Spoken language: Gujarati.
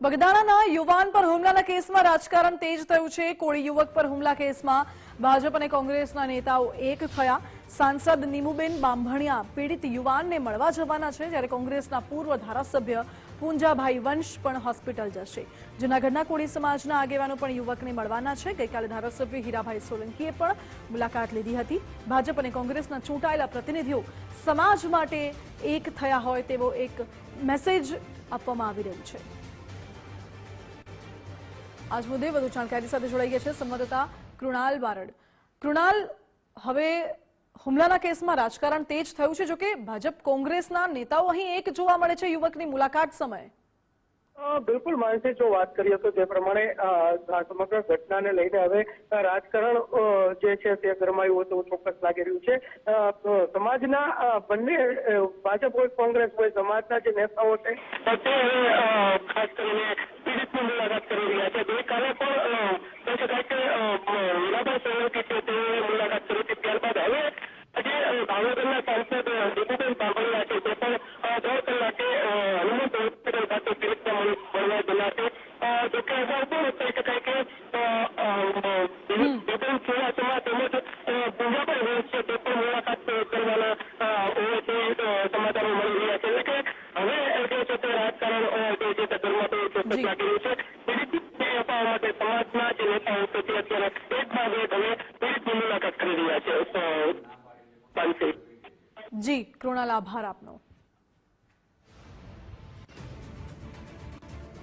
બગદાણાના યુવાન પર હુમલાના કેસમાં રાજકારણ તેજ થયું છે. કોળી યુવક પર હુમલા કેસમાં ભાજપ અને કોંગ્રેસના નેતાઓ એક થયા. સાંસદ નીમુબેન બાંભણિયા પીડિત યુવાનને મળવા જવાના છે જ્યારે કોંગ્રેસના પૂર્વ ધારાસભ્ય પૂંજાભાઈ વંશ પણ હોસ્પિટલ જશે. જૂનાગઢના કોળી સમાજના આગેવાનો પણ યુવકને મળવાના છે. ગઈકાલે ધારાસભ્ય હીરાભાઈ સોલંકીએ પણ મુલાકાત લીધી હતી. ભાજપ અને કોંગ્રેસના ચૂંટાયેલા પ્રતિનિધિઓ સમાજ માટે એક થયા હોય તેવો એક મેસેજ આપવામાં આવી રહ્યો છે. આજ મુદ્દે વધુ જાણકારી સાથે જોડાઈ ગયા છે સંવાદદાતા કૃણાલ બારડ. કૃણાલ, હવે હુમલાના કેસમાં રાજકારણ તેજ થયું છે, જોકે ભાજપ કોંગ્રેસના નેતાઓ અહીં એક જોવા મળે છે યુવકની મુલાકાત સમયે. બિલકુલ માનસી જો વાત કરીએ તો જે પ્રમાણે સમગ્ર ઘટનાને લઈને હવે રાજકારણ જે છે તે ગરમાયું હતું, ચોક્કસ લાગી રહ્યું છે. સમાજના બંને ભાજપ હોય, કોંગ્રેસ હોય, સમાજના જે નેતાઓ છે તે ખાસ કરીને પીડિતની મુલાકાત કરી રહ્યા છે. ગઈકાલે પણ કહી શકાય કે સોલંકી છે તેઓએ મુલાકાત કરી હતી. ત્યારબાદ હવે આજે ભાવનગરના સાંસદ દીપુબેન બાંભણિયા છે. તે પણ દોઢ કલાકે હનુમંત હોસ્પિટલ ખાતે પીડિતને મળવા ગયેલા છે. જોકે અગાઉ પણ કહી શકાય કે અ, ચુડાસમા તેમજ અ, પણ છે. તે પણ મુલાકાત કરવાના હોય તે સમાચારો મળી રહ્યા છે એટલે કે હવે જે છે તે રાજકારણ અ, જે છે તે ગરમાતું ચોક્કસ જી. લાગી રહ્યું છે. પીડિતને અપાવવા માટે સમાજના જે નેતાઓ છે તે અત્યારે એક બાદ એક હવે પીડિતની મુલાકાત કરી રહ્યા છે. જી કૃણાલ આભાર આપનો.